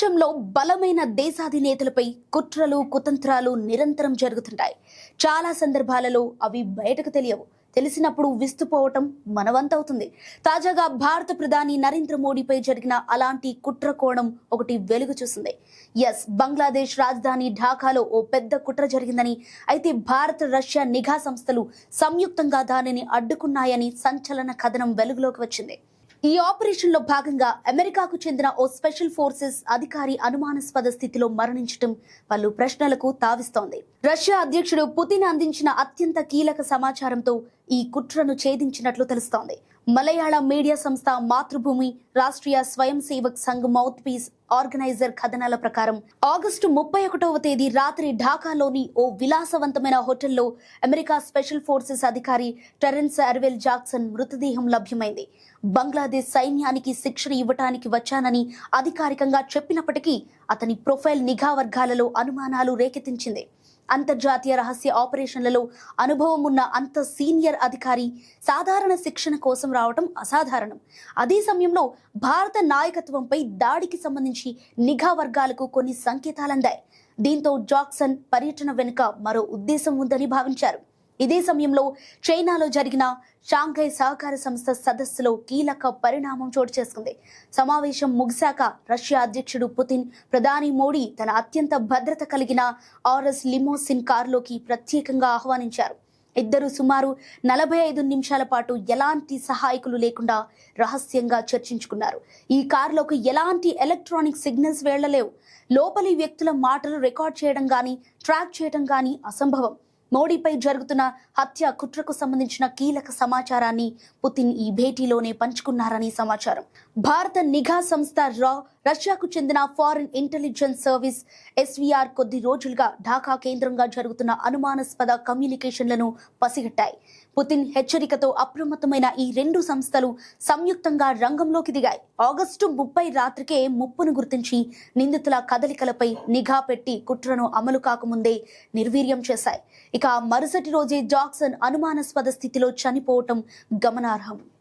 ప్రపంచంలో బలమైన దేశాధినేతలపై కుట్రలు కుతంత్రాలు నిరంతరం జరుగుతుంటాయి. చాలా సందర్భాలలో అవి బయటకు తెలియవు. తెలిసినప్పుడు విస్తుపోవటం మనవంతవుతుంది తాజాగా భారత ప్రధాని నరేంద్ర మోడీపై జరిగిన అలాంటి కుట్ర కోణం ఒకటి వెలుగు చూసింది. ఎస్ బంగ్లాదేశ్ రాజధాని ఢాకాలో ఓ పెద్ద కుట్ర జరిగిందని అయితే భారత రష్యా నిఘా సంస్థలు సంయుక్తంగా దానిని అడ్డుకున్నాయని సంచలన కథనం వెలుగులోకి వచ్చింది. ఈ ఆపరేషన్లో భాగంగా అమెరికాకు చెందిన ఓ స్పెషల్ ఫోర్సెస్ అధికారి అనుమానాస్పద స్థితిలో మరణించటం పలు ప్రశ్నలకు తావిస్తోంది. రష్యా అధ్యక్షుడు పుతిన్ అందించిన అత్యంత కీలక సమాచారంతో ఈ కుట్రను ఛేదించినట్లు తెలుస్తోంది. మలయాళ మీడియా సంస్థ మాతృభూమి Rashtriya Swayamsevak Sangh mouthpiece organiser కథనాల ప్రకారం ఆగస్టు ముప్పై ఒకటవ తేదీ రాత్రి ఢాకాలోని ఓ విలాసవంతమైన హోటల్లో అమెరికా స్పెషల్ ఫోర్సెస్ అధికారి టెరెన్స్ అర్వెల్ జాక్సన్ మృతదేహం లభ్యమైంది. బంగ్లాదేశ్ సైన్యానికి శిక్షణ ఇవ్వటానికి వచ్చానని అధికారికంగా చెప్పినప్పటికీ అతని ప్రొఫైల్ నిఘా వర్గాలలో అనుమానాలు రేకెత్తించింది. అంతర్జాతీయ రహస్య ఆపరేషన్లలో అనుభవం ఉన్న అంత సీనియర్ అధికారి సాధారణ శిక్షణ కోసం రావటం అసాధారణం. అదే సమయంలో భారత నాయకత్వంపై దాడికి సంబంధించి నిఘా వర్గాలకు కొన్ని సంకేతాలందాయి. దీంతో జాక్సన్ పర్యటన వెనుక మరో ఉద్దేశం ఉందని భావించారు. ఇదే సమయంలో చైనాలో జరిగిన షాంఘై సహకార సంస్థ సదస్సులో కీలక పరిణామం చోటు చేసుకుంది. సమావేశం ముగిశాక రష్యా అధ్యక్షుడు పుతిన్ ప్రధాని మోడీ తన అత్యంత భద్రత కలిగిన ఆర్ఎస్ లిమోసిన్ కారులోకి ప్రత్యేకంగా ఆహ్వానించారు. ఇద్దరు సుమారు నలభై ఐదు నిమిషాల పాటు ఎలాంటి సహాయకులు లేకుండా రహస్యంగా చర్చించుకున్నారు. ఈ కారులోకి ఎలాంటి ఎలక్ట్రానిక్ సిగ్నల్స్ వెళ్ళలేవు. లోపలి వ్యక్తుల మాటలు రికార్డ్ చేయడం కానీ ట్రాక్ చేయడం కానీ అసంభవం. మోడీపై జరుగుతున్న హత్య కుట్రకు సంబంధించిన కీలక సమాచారాన్ని పుతిన్ ఈ భేటీలోనే పంచుకున్నారని సమాచారం. భారత నిఘా సంస్థ రా రష్యాకు చెందిన ఫారిన్ ఇంటెలిజెన్స్ సర్వీస్ ఎస్వీఆర్ కొద్ది రోజులుగా ఢాకా కేంద్రంగా జరుగుతున్న అనుమానాస్పద కమ్యూనికేషన్లను పసిగట్టాయి. పుతిన్ హెచ్చరికతో అప్రమత్తమైన ఈ రెండు సంస్థలు సంయుక్తంగా రంగంలోకి దిగాయి. ఆగస్టు ముప్పై రాత్రికే ముప్పును గుర్తించి నిందితుల కదలికలపై నిఘా పెట్టి కుట్రను అమలు కాకముందే నిర్వీర్యం చేశాయి. ఇక మరుసటి రోజే జాక్సన్ అనుమానాస్పద స్థితిలో చనిపోవటం గమనార్హం.